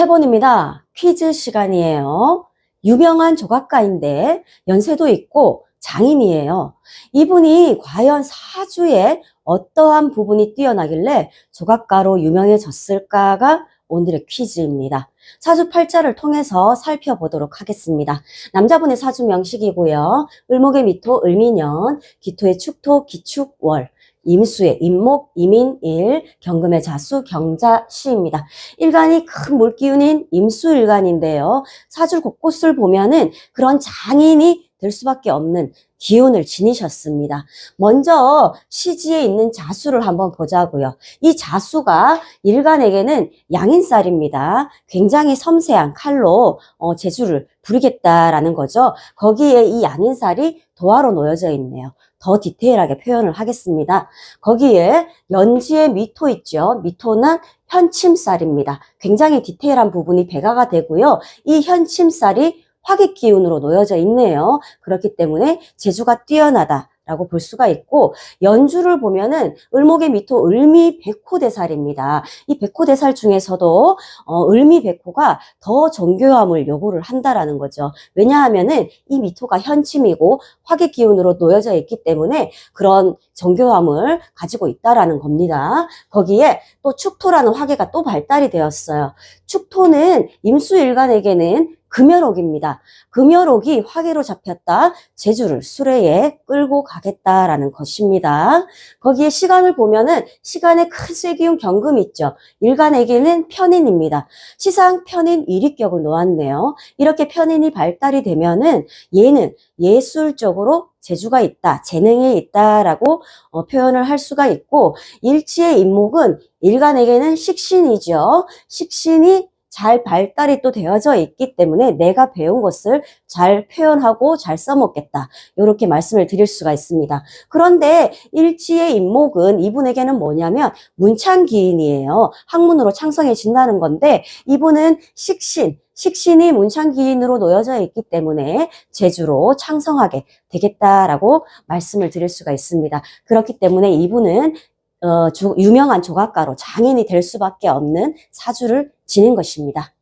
세 번입니다. 퀴즈 시간이에요. 유명한 조각가인데 연세도 있고 장인이에요. 이분이 과연 사주에 어떠한 부분이 뛰어나길래 조각가로 유명해졌을까가 오늘의 퀴즈입니다. 사주 팔자를 통해서 살펴보도록 하겠습니다. 남자분의 사주 명식이고요. 을목의 미토, 을미년, 기토의 축토, 기축월, 임수의 임목, 임인일, 경금의 자수, 경자시입니다. 일간이 큰 물기운인 임수일간인데요. 사주 곳곳을 보면은 그런 장인이 될 수밖에 없는 기운을 지니셨습니다. 먼저 시지에 있는 자수를 한번 보자고요. 이 자수가 일간에게는 양인살입니다. 굉장히 섬세한 칼로 어, 재주를 부리겠다라는 거죠. 거기에 이 양인살이 도화로 놓여져 있네요. 더 디테일하게 표현을 하겠습니다. 거기에 연지의 미토 있죠. 미토는 현침살입니다. 굉장히 디테일한 부분이 배가가 되고요. 이 현침살이 화기 기운으로 놓여져 있네요. 그렇기 때문에 재주가 뛰어나다. 라고 볼 수가 있고 연주를 보면은 을목의 미토 을미 백호대살입니다. 이 백호대살 중에서도 어, 을미 백호가 더 정교함을 요구를 한다라는 거죠. 왜냐하면은 이 미토가 현침이고 화기 기운으로 놓여져 있기 때문에 그런 정교함을 가지고 있다라는 겁니다. 거기에 또 축토라는 화계가 또 발달이 되었어요. 축토는 임수일간에게는 금여록입니다. 금여록이 화계로 잡혔다. 제주를 수레에 끌고 가겠다라는 것입니다. 거기에 시간을 보면은 시간에 큰 쇠기운 경금 있죠. 일간에게는 편인입니다. 시상 편인 일위격을 놓았네요. 이렇게 편인이 발달이 되면은 얘는 예술적으로 재주가 있다, 재능이 있다라고 어, 표현을 할 수가 있고 일지의 임목은 일간에게는 식신이죠. 식신이 잘 발달이 또 되어져 있기 때문에 내가 배운 것을 잘 표현하고 잘 써먹겠다. 이렇게 말씀을 드릴 수가 있습니다. 그런데 일지의 임목은 이분에게는 뭐냐면 문창기인이에요. 학문으로 창성해진다는 건데 이분은 식신, 식신이 문창기인으로 놓여져 있기 때문에 제주로 창성하게 되겠다라고 말씀을 드릴 수가 있습니다. 그렇기 때문에 이분은 어, 주- 유명한 조각가로 장인이 될 수밖에 없는 사주를 지닌 것입니다.